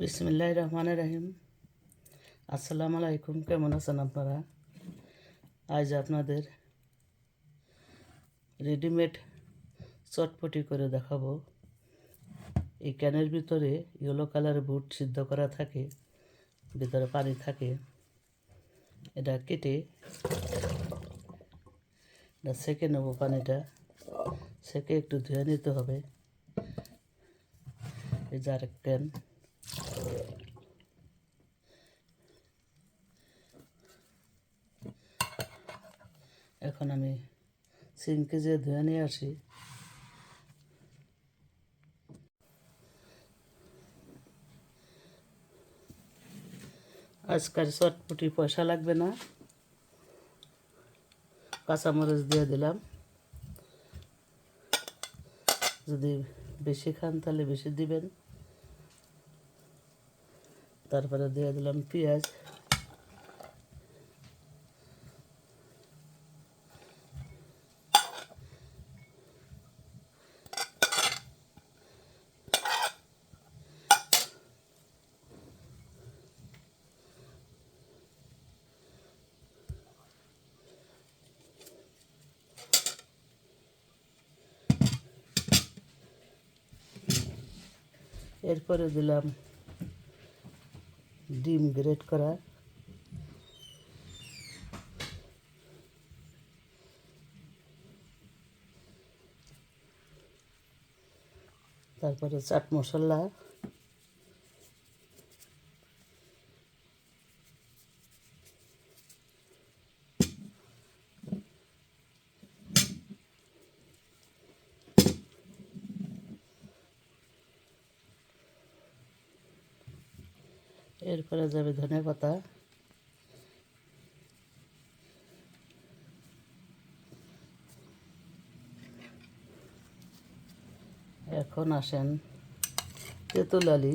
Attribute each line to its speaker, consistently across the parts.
Speaker 1: বিসমিল্লাহ রহমান রাহিম। আসসালামু আলাইকুম, কেমন আছেন আপনারা? আজ আপনাদের রেডিমেড চটপটি করে দেখাবো। এই ক্যানের ভিতরে ইয়েলো কালারের বুট সিদ্ধ করা থাকে, ভিতরে পানি থাকে। এটা কেটে এটা সেকে নেব পানিটা। সেকে একটু ধুয়ে নিতে হবে। এই যে আরেক ক্যান। এখন আমি সিঙ্কে যে ধুয়ে নিয়ে আসি। আজকাল চটপটি পয়সা লাগবে না। কাঁচামরিচ দিয়ে দিলাম। যদি বেশি খান তাহলে বেশি দিবেন। তারপরে দিয়ে দিলাম পেঁয়াজ। এরপরে দিলাম ডিম গ্রেট করা তারপরে চাট মশলা এরপরে যাবে ধনে পাতা। এখন আসেন তেঁতুল আলি।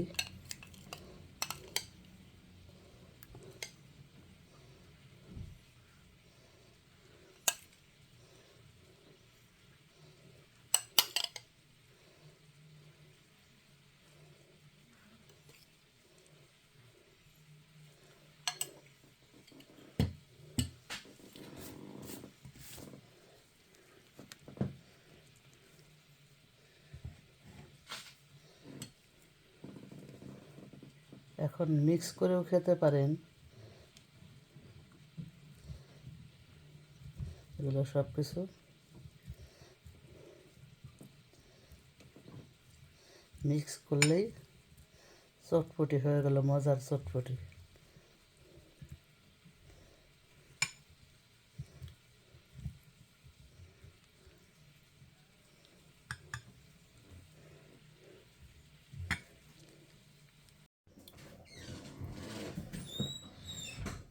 Speaker 1: এখন মিক্স করেও খেতে পারেন। এগুলো সব কিছু মিক্স করলেই চটপটি হয়ে গেল, মজার চটপটি।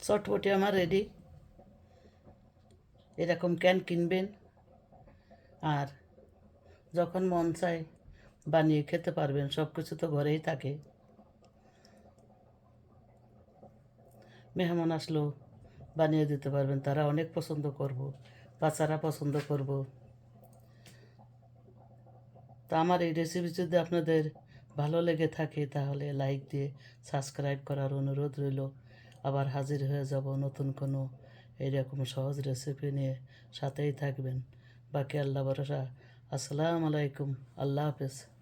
Speaker 1: চটপটি আমার রেডি এরকম ক্যান কিনবেন। আর যখন মন চায়, বানিয়ে খেতে পারবেন সব কিছু তো ঘরেই থাকে। মেহমান আসলেও বানিয়ে দিতে পারবেন, তারা অনেক পছন্দ করব, বাচ্চারা পছন্দ করব। তা আমার এই রেসিপি যদি আপনাদের ভালো লেগে থাকে, তাহলে লাইক দিয়ে সাবস্ক্রাইব করার অনুরোধ রইল। আবার হাজির হয়ে যাব নতুন কোনো এইরকম সহজ রেসিপি নিয়ে সাথেই থাকবেন। বাকি আল্লাহ ভরসা। আসসালামু আলাইকুম। আল্লাহ হাফেজ।